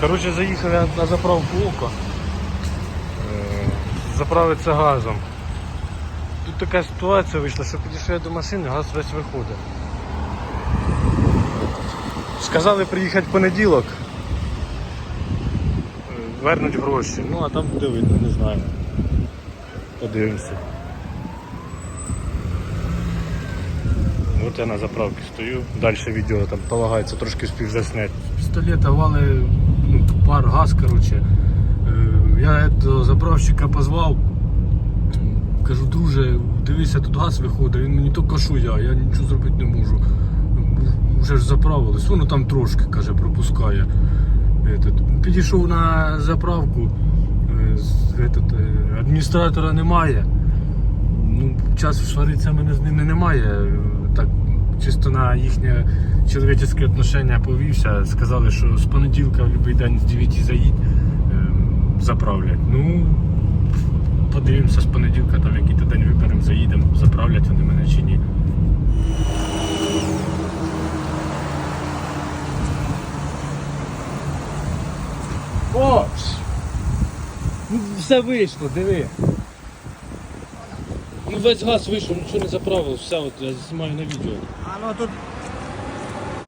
Коротше, заїхав я на заправку око. Е, Заправитися газом. Тут така ситуація вийшла, що підійшов я до машини, газ весь виходить. Сказали приїхати в понеділок. Е, Вернуть гроші. Ну а там буде видно, не знаю. Подивимося. От я на заправці стою, далі відео там полагається, трошки спів засняти. Пістолета вали пар, газ, коротше. Е, Я до заправщика позвав, кажу, друже, дивися, тут газ виходить, він мені то кажу я, я нічого зробити не можу. Вже ж заправились, воно там трошки, каже, пропускає. Підійшов на заправку, е, е, адміністратора немає. Ну, часу сваритися мене з ними немає. Так, чисто на їхнє чоловічське отношення повівся. Сказали, що з понеділка в будь-який день з 9 заїдь, е, заправлять. Ну, подивимося з понеділка, там який то день виберемо, заїдемо, заправлять вони мене чи ні. О! Ну, все вийшло, диви. Ну весь газ вийшов, нічого не заправив, все, от я знімаю на відео. А ну тут